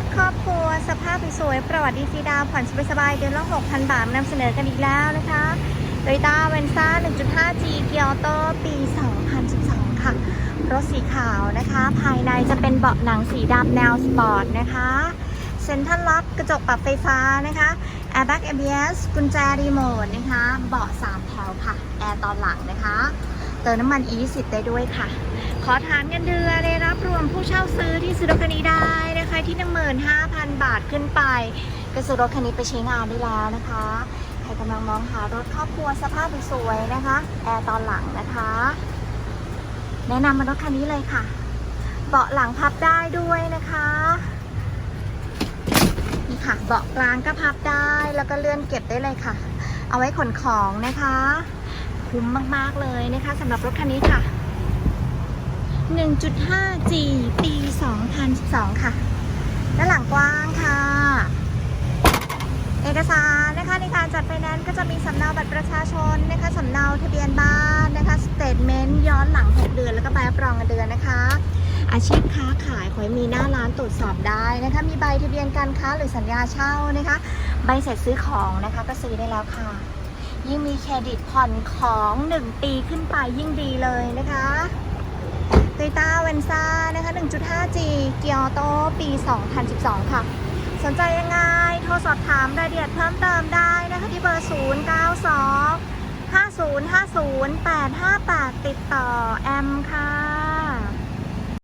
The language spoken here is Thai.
ถครอบครัวสภาพสวยๆประวัติดีซีดาวผ่อนสบายๆเดือนละ6,000 บาทนำเสนอกันอีกแล้วนะคะโดยต้าเวนซ่า 1.5G เกียวโตปี 2012 ค่ะ รถสีขาวนะคะ ภายในจะเป็นเบาะหนังสีดำแนวสปอร์ตนะคะเซ็นทรัลล็อกกระจกปรับไฟฟ้านะคะแอร์แบ็ก ABS กุญแจรีโมทนะคะ เบาะ3แถวค่ะ แอร์ตอนหลังนะคะ เติมน้ำมัน E20 ได้ด้วยค่ะ ขอฐานเงินเดือนได้รับรวมผู้เช่าซื้อที่ซื้อรถคันนี้ได้ ที่ 15,000 บาทขึ้นไป ก็ซื้อรถคันนี้ไปใช้งานได้แล้วนะคะ ใครกำลังมองหารถครอบครัวสภาพสวยๆนะคะ แอร์ตอนหลังนะคะ แนะนำมารถคันนี้เลยค่ะ เบาะหลังพับได้ด้วยนะคะนี่ค่ะ เบาะกลางก็พับได้แล้วก็เลื่อนเก็บได้เลยค่ะ เอาไว้ขนของนะคะคุ้มมากๆเลยนะคะสำหรับรถคันนี้ค่ะ 1.5G ปี 2012 ค่ะ ด้านหลังกว้างค่ะ เอกสารนะคะในการจัดไฟแนนซ์ก็จะมีสำเนาบัตรประชาชนนะคะสำเนาทะเบียนบ้านนะคะสเตทเมนต์ย้อนหลัง 6 เดือน แล้วก็ใบรับรองเงินเดือนนะคะ อาชีพค้าขายขอให้มีหน้าร้านตรวจสอบได้นะคะมีใบทะเบียนการค้าหรือสัญญาเช่านะคะ ใบเสร็จซื้อของนะคะก็ซื้อได้แล้วค่ะยิ่งมีเครดิตผ่อนของ 1 ปีขึ้นไปยิ่งดีเลยนะคะตโยต้าเวนซ่า นะคะ 1.5G เกียวโตปี 2012 ค่ะ สนใจยังไง โทรสอบถามรายละเอียดเพิ่มเติมได้นะคะที่เบอร์ 092 5050 858 ติดต่อแอมค่ะ